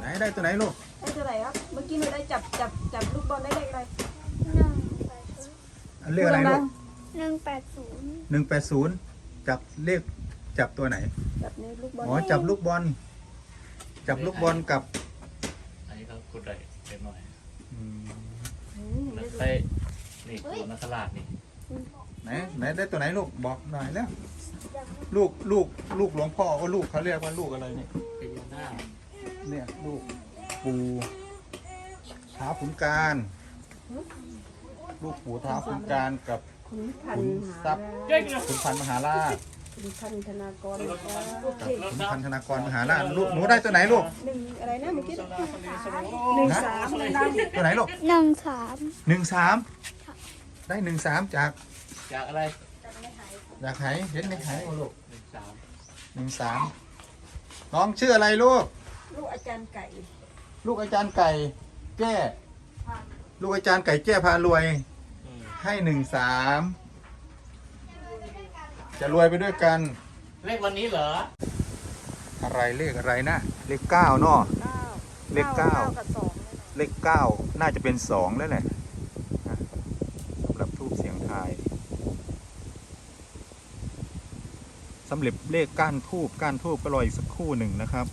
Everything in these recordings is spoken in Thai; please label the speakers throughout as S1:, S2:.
S1: ไหนได้ตัวไหนลูก
S2: ได้เท่าไหร่ครับ เมื่อกี้หนูได้จับจับจับลูกบอลได้เลขอะไร
S3: หนึ่งแปดศูนย์
S1: อันเลขอะไรลูก
S3: หนึ่งแปดศูนย์
S1: หนึ่งแปดศูนย์จับเลขจับตัวไหน
S2: จับในลูกบอล
S1: อ๋อ จับลูกบอล จับลูกบอลกับ
S4: อันนี้เขาขุดได้เล็กน้อย
S1: อืม
S2: อืม
S4: แล้ว
S2: เลข
S4: ไปนี่ตัวนักขลาดนี่
S1: ไหนไหนได้ตัวไหนลูกบอกหน่อยแล้ว ลูกลูกลูกหลวงพ่อก็ลูกเขาเรียกว่าลูกอะไรเนี่ย
S4: พญานาค
S1: เนี่ยลูกปูท้าขุนการ ลูกปู่ท้าขุนการกับ
S2: คุณพัน
S1: ขุน
S2: หา
S1: ทรัพย์
S4: เก่งนะ
S1: ขุนพันมหาราช
S2: คุณพันธนากรนะครับ
S1: ขุนพันธนากรมหาราชลูกหนูได้ตัวไหนลูก
S2: หนึ่งอะไรนะเมื่อกี้
S4: สลาสลีสโล
S2: หนึ่งสามอะไรนะ
S1: ตัวไหนลูก
S3: หนึ่งสาม
S1: หนึ่งสามได้หนึ่งสามจาก
S4: จากอะไร
S1: จากไหเห็นในไหมาลูก
S4: หนึ่งสาม
S1: หนึ่งสามน้องชื่ออะไรลูก
S2: ลูกอาจารย์ไก่
S1: ลูกอาจารย์ไก่ แก้ ลูกอาจารย์ไก่แก้พารวย
S4: อืม
S1: ให้หนึ่งสามจะรวยไปด้วยกัน
S4: เลขวันนี้เหรอ
S1: อะไรเลขอะไรนะ เลขเก้าเนาะ
S2: เก้า
S1: เลขเก้า
S2: กับสอง
S1: เลขเก้าน่าจะเป็นสองแล้วแหละนะสำหรับทูบเสียงทาย สำหรับเลขก้านทูบก้านทูบก็รออีกสักครู่หนึ่งนะครับ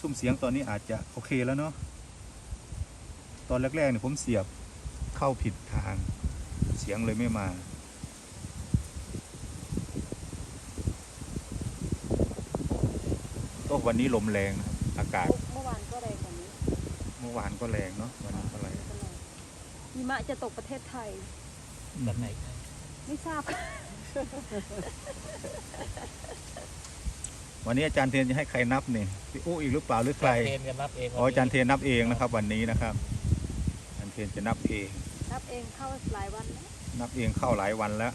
S1: ซุ้มเสียงตอนนี้อาจจะโอเคแล้วเนาะตอนแรกๆเนี่ยผมเสียบเข้าผิดทาง เสียงเลยไม่มา ก็วันนี้ลมแรงนะครับอากาศ
S2: เมื่อวานก็แรงกว่านี้
S1: เมื่อวานก็แรงเนาะวันนี้ก็แรง
S2: หิมะจะตกประเทศไทย
S4: แบบไหนครับ
S2: ไม่ทราบ
S1: วันนี้อาจารย์เทนจะให้ใครนับนี่พี่อู้อีกหรือเปล่าหรือใคร
S4: เทนกันนับเอง
S1: อ๋ออาจารย์เทนนับเองนะครับ วันนี้นะครับอาจารย์เทนจะนับเอง
S2: นับเองเข้าหลายวันแล้ว
S1: นับเองเข้าหลายวันแล้ว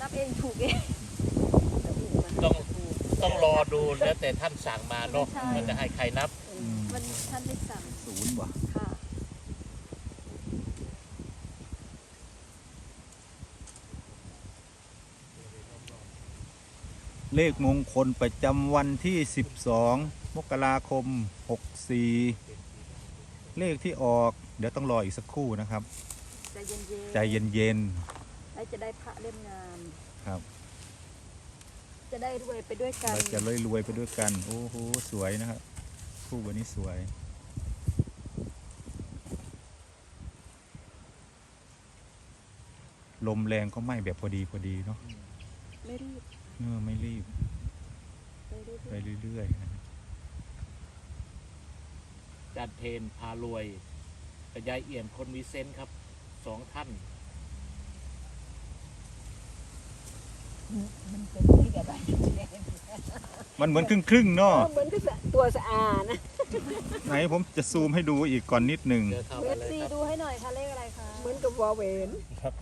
S2: นับเองถูกเอง
S4: ต้องต้องรอดูแล้วแต่ท่านสั่งมาเนาะ
S2: ใช่
S4: มันจะให้ใครนับ
S1: อืม
S2: มันท่านได้สั่ง
S1: ศูนย์ว่ะ
S2: ค่ะ
S1: เลขมงคลประจำวันที่ 12 มกราคม 64 เลขที่ออก เดี๋ยวต้องรออีกสักครู่นะครับ
S2: ใจเย็นๆ
S1: ใจเย็น
S2: แล้วจะได้พระเล่มงาม
S1: ๆครับ
S2: จะได้รวยไปด้วยกัน
S1: เราจะรวยๆไปด้วยกัน โอ้โห สวยนะครับ คู่วันนี้สวย ลมแรงก็ไหม้แบบพอดีพอดีเนาะ
S2: ไม่รีบ
S1: เออไม่รีบ
S2: ไม่รีบ
S1: ไปเรื่อยๆนะครับ
S4: อาจารย์เทนพารวยกับยายเอี่ยมคนวิเซนต์ครับ สองท่าน
S2: มันเป็นเลขอะไร
S1: มันเหมือนครึ่งครึ่งๆเนาะ
S2: เหมือนกับตัวสะอาดนะ
S1: ไหนผมจะซูมให้ดูอีกก่อนนิดหนึ่ง
S4: เจอเข้า
S2: เอ
S4: ไป
S2: ฟ
S4: เลย
S2: ซี
S4: ครับ
S2: ดูให้หน่อยค่ะเลขอะไรคะเหมือนกับวอลเวน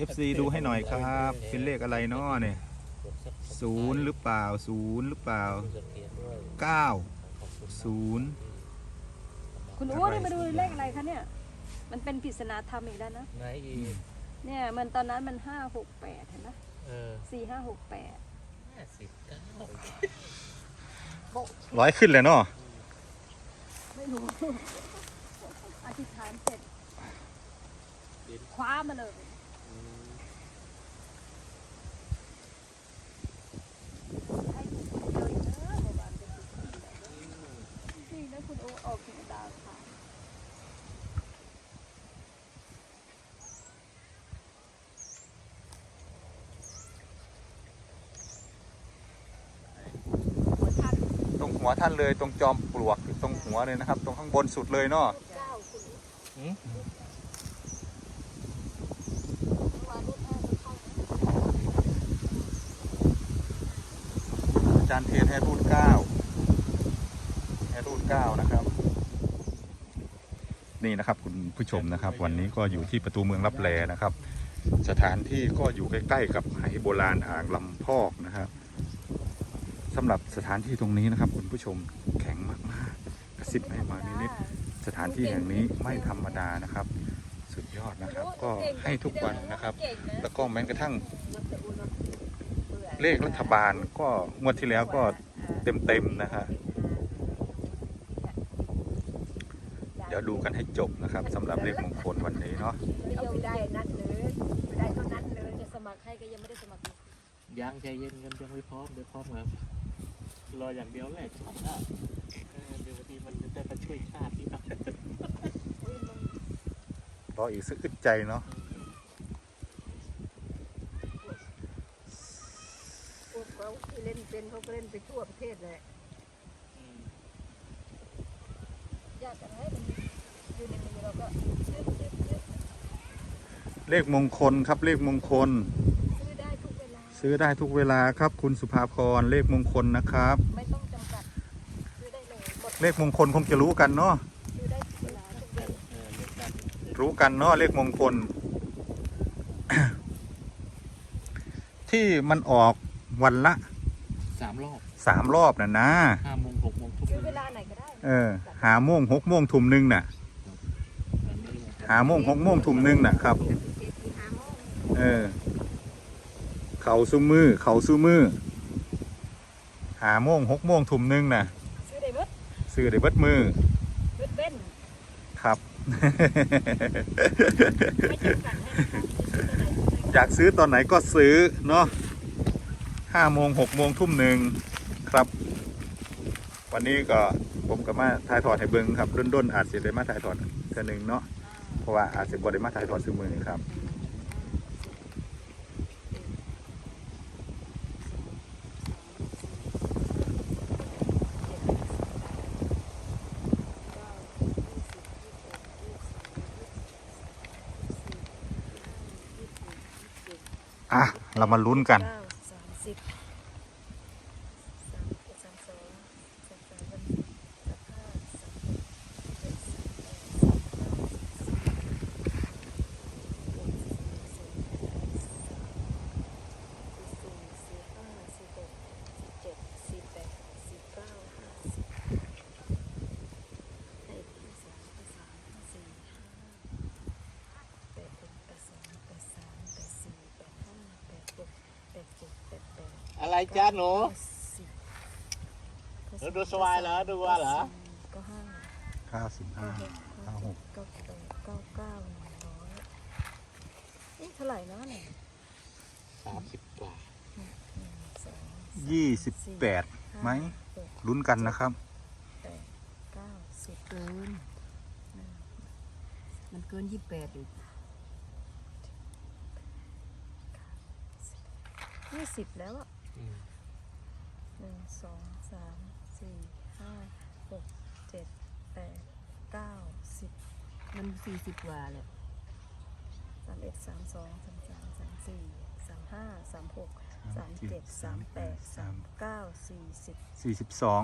S1: FC ดูให้หน่อยครับ เป็นเลขอะไรเนาะเนี่ย ศูนย์หรือเปล่าศูนย์หรือเปล่าเก้าศูนย์
S2: คุณอู้นี่มาดูเลขอะไรคะเนี่ย มันเป็นปริศนาธรรมอีกแล้วนะ
S4: ไหนอีก
S2: เนี่ยมันตอนนั้นมันห้าหกแปดเห็นไหม
S4: เออ
S2: สี่ห้าหกแปด
S4: ห้าสิบเก้า
S1: ร้อยขึ้นเลยเนาะ
S2: ไม่รู้อธิษฐานเสร็จคว้ามาเลยให้ถูกเลยเด้อเมื่อวานเป็นนี่นะคุณโอออกถึงดาวค่ะ หัวท่าน
S1: ตรง หัวท่านเลยตรงจอมปลวกตรงหัวเลยนะครับ ตรงข้างบนสุดเลยเนาะอาจารย์เทนให้รูดเก้าให้รูดเก้านะครับ นี่นะครับคุณผู้ชมนะครับ วันนี้ก็อยู่ที่ประตูเมืองรับแลนะครับ สถานที่ก็อยู่ใกล้ ๆ กับไหโบราณอ่างลำพอกนะครับ สำหรับสถานที่ตรงนี้นะครับ คุณผู้ชมแข็งมากๆกระซิบให้มานิดๆสถานที่แห่งนี้ไม่ธรรมดานะครับ สุดยอดนะครับ ก็ให้ทุกวันนะครับ แล้วก็แม้กระทั่ง เลขรัฐบาลก็งวดที่แล้วก็เต็มๆนะฮะเดี๋ยวดูกันให้จบนะครับสำหรับเลขมงคลวันนี้เนาะ
S5: เอาไม่ได้นั่นเลยไม่ได้เท่านั้นเลย
S2: จะสมัครให้ก็ยังไม่ได้สมัครเลย
S4: ยังใจเย็นกันยังไม่พร้อมเดี๋ยวพร้อมครับ รออย่างเดียวแหละชาติหน้าเออเดี๋ยววันนี้มันจะได้มาช่วยชาตินี่นะ
S1: รออีกสักอึดใจเนาะ
S5: พวกเขาที่เล่นเป็นเขาก็เล่นไปทั่วประเทศเลย
S4: อืม
S2: อยากจะให้มันอยู่ในมือเราก็ซื้อซื้อซื้อ
S1: เลขมงคลครับเลขมงคล
S2: ซื้อได้ทุกเวลา
S1: ซื้อได้ทุกเวลาครับ คุณสุภาพรเลขมงคลนะครับ
S2: ไม่ต้องจำกัดซื้อได้เลยหมด
S1: เลขมงคลคงจะรู้กันเนาะ
S2: ซื้อได้ทุกเวลาทุกเดือน
S4: เออเลือกกัน
S1: รู้กันเนาะเลขมงคล ที่มันออกวันละ
S4: สามรอบ
S1: สามรอบน่ะนะ
S4: ห้าโมงหกโมงทุก
S2: ซื้อ
S4: วั
S2: เวนลาไหนก็ได้
S1: เออหาโมงหกโมงทุ่มหนึ่งน่ะ
S4: อันนี้
S1: หาโมงหกโมงทุ่มหนึ่งน่ะครับ
S5: เจ็ดที่หาโมง
S1: เออ เขาสู้มือ เขาสู้มือ หาโมงหกโมงทุ่มหนึ่งน่ะ
S2: ซื้อได้หมด
S1: ซื้อได้เบิดมือ
S2: เบิดเบ้น
S1: ครับ
S2: ไม่จำกัดให้นะคะซื้อตัวไหนซื้อตัวไหน
S1: อยากซื้อตอนไหนก็ซื้อเนาะห้าโมงหกโมงทุ่มหนึ่งครับ วันนี้ก็ผมก็มาถ่ายทอดให้เบิ้งครับด้นๆอาจจะได้มาถ่ายทอดเทื่อหนึ่งเนาะเพราะว่าอาจจะบ่ได้มาถ่ายทอดซื้อมือครับ อะ เรามาลุ้นกัน
S2: เก้าสามสิบสามเอ็ดสามสองสามสามสามสี่สามห้าสามหกเจ็ดสามแปดสามเก้าสี่สิบสี่สิบเอ็ดสี่สิบสองสี่สิบสี่ห้าสี่หกสี่เจ็ดสี่แปดสี่เก้าห้าสิบให้ที่สามที่สามที่สี่ห้าแปดหกแปดสองแปดสามแปดสี่แปดห้าแปดหกแปดเจ็ดแปดแปด
S4: อะไรจ้าหนู
S2: สิบ
S4: เออดูสวายเหรอดูว่าเหรอ
S2: ก็ห้า
S1: 95
S2: เก้าหก
S1: เก้าหก
S2: เก้าแปดเก้าเก้าหนึ่งร้อยนี่เท่าไหร่นะเนี่ย
S4: สามสิบกว่า
S2: หนึ่งสอง
S1: ยี่สิบแปดไหม
S2: หก
S1: ลุ้นกันนะครับ
S2: แปดเก้าสิบ
S5: เกินมันเกินยี่สิบแปดอีก
S2: ยี่สิบแล้วอะ
S4: อืม
S2: หนึ่งสองสามสี่ห้าหกเจ็ดแปดเก้าสิบ
S5: มันสี่สิบกว่าเลย
S2: สามเอ็ดสามสองสามสามสามสี่สามห้าสามหกสามเจ็ดสามแปดสามเก้าสี่สิบ
S1: 42
S2: สี่สิบสอง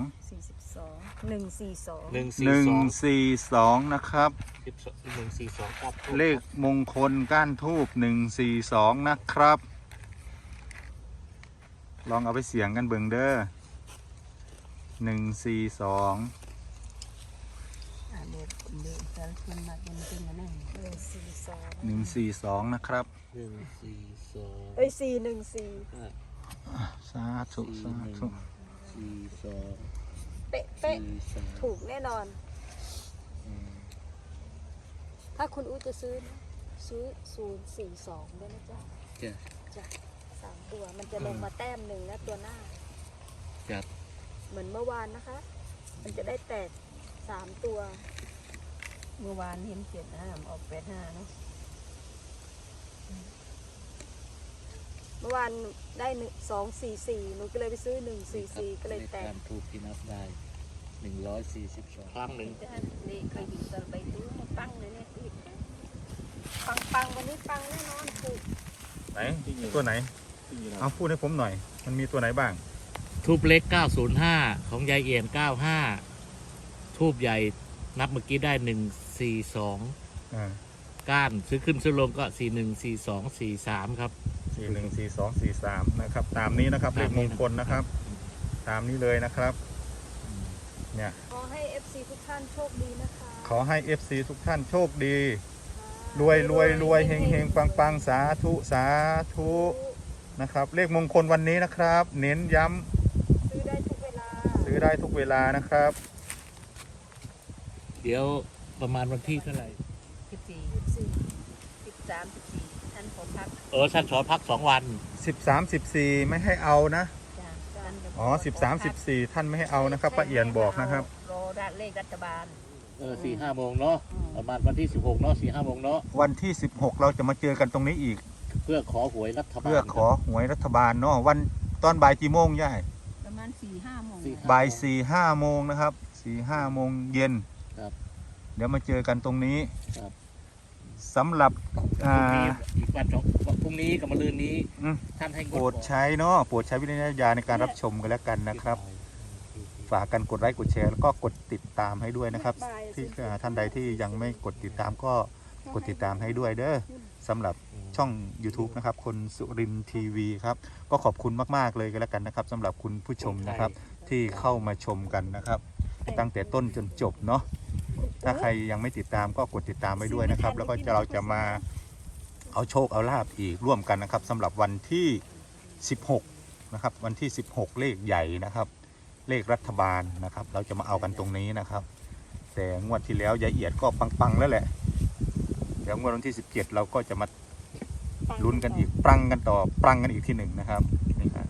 S2: หนึ่งสี่สอง
S4: หนึ่งสี่สอง
S1: 142นะครับ
S4: สิบสองหนึ่งสี่สองครับ
S1: เลขมงคลก้านทูบ142นะครับ ลองเอาไปเสียงกันเบิงเด้อ142
S5: อ่าเด็กเด็กแต่ละคนมาเป็นเป็นกันแน่
S2: หนึ่งสี่สอง
S1: 142นะครับ
S4: หนึ่งสี่สอง
S2: เอ้ยสี่หนึ่งสี่
S1: สาธุ
S4: สี่
S1: สา
S4: หนึ่ง
S1: ธุ
S4: สี่สอง
S2: เป๊ะเป๊ะ
S4: สี่สาม
S2: ถูกแน่นอน
S4: อืม
S2: ถ้าคุณอู้จะซื้อนะซื้อศูนย์สี่สองด้วยนะจ๊ะ
S4: จ้ะ
S2: จ้ะสาม ตัว มันจะลงมาแต้มหนึ่งนะตัวหน้า
S4: จัด
S2: เหมือนเมื่อวานนะคะ มันจะได้แตกสามตัว
S5: เมื่อวานเห็นเจ็ดห้าออกแปดห้าเนาะ
S2: เมื่อวานได้หนึ่งสองสี่สี่หนูก็เลยไปซื้อหนึ่งสี่สี่ก็เลยแต
S4: กากรถูกที่นับได้หนึ่งร้อยสี่สิบสองครั้งหนึ่ง
S5: นี่เคยอยู่ตอนไปดูให้ปังเลยเนี่ยอีก
S2: ปังปังวันนี้ปังแน่นอนถูก
S1: ไหนตัวไหน เอาพูดให้ผมหน่อย มันมีตัวไหนบ้าง
S4: ทูบเล็ก 905 ของยายเอี่ยม 95 ทูบใหญ่นับเมื่อกี้ได้ 142
S1: อ่า
S4: ก้าน ซื้อขึ้นซื้อลงก็ 4142 43 ครับ
S1: สี่หนึ่งสี่สองสี่สามนะครับ ตามนี้นะครับเลขมงคลนะครับตามนี้เลยนะครับ เนี่ย
S2: ขอให้ FC ทุกท่านโชคดีนะคะ
S1: ขอให้ FC ทุกท่านโชคดี รวยรวยรวยเฮงเฮงปังปังสาธุ สาธุ
S2: ส
S1: นะครับ เลขมงคลวันนี้นะครับ เน้นย้ำ
S5: ซื้อได้ทุกเวลา
S1: ซื้อได้ทุกเวลานะครับ
S4: เดี๋ยวประมาณวันที่เท่าไหร่
S2: สิบสี่สิบสามสิบสี่ท่านขอพัก
S4: เออท่านสอนพักสองวัน
S1: 13 14 ไม่ให้เอานะ
S2: จ้ะท่านจะ
S1: อ๋อ 13 14 ท่านไม่ให้เอานะครับป้าเอียนบอกนะครับ
S2: รอรัฐเลขรัฐบาล
S4: เออสี่ห้าโมงเนาะ
S2: อืม
S4: ประมาณวันที่สิบหกเนาะสี่ห้าโมงเนาะ
S1: วันที่ 16 เราจะมาเจอกันตรงนี้อีก
S4: เพื่อขอหวยรัฐบาล
S1: เพื่อขอหวยรัฐบาลเนาะวันตอนบ่ายกี่โมงย่าย
S5: ประมาณสี่ห้าโมง
S4: สี่
S1: บ่ายสี่ห้าโมงนะครับสี่ห้าโมงเย็น
S4: ครับ
S1: เดี๋ยวมาเจอกันตรงนี้
S4: ครับ
S1: สำหรับ
S4: พ
S1: อ่า
S4: รุ่งนี้อีกวันสองพรุ่งนี้กับมะรืนนี้
S1: อืม
S4: ท่านให้ง
S1: โปรดใช้เนาะโปรดใช้วิจารณญาณในการรับชมกันแล้วกันนะครับ ฝากกันกดไลค์กดแชร์แล้วก็กดติดตามให้ด้วยนะครับ ที่อ่าท่านใดที่ยังไม่กดติดตามก็กดติดตามให้ด้วยเด้อสำหรับ ช่อง YouTube นะครับ คนสุรินทีวีครับ ก็ขอบคุณมาก ๆ เลยกันแล้วกันนะครับสำหรับคุณผู้ชมนะครับ ที่เข้ามาชมกันนะครับ ตั้งแต่ต้นจนจบเนาะถ้าใครยังไม่ติดตามก็กดติดตามไว้ด้วยนะครับ แล้วก็จะเราจะมาเอาโชคเอาลาบอีกร่วมกันนะครับสำหรับวันที่ 16 นะครับ วันที่ 16 เลขใหญ่นะครับ เลขรัฐบาลนะครับ เราจะมาเอากันตรงนี้นะครับ แต่งวดที่แล้วยายเอียดก็ปังๆแล้วแหละเดี๋ยวงวดวันที่ 17 เราก็จะมา ลุ้นกันอีกปรังกันต่อปรังกันอีกที่หนึ่งนะครับนี่ครับ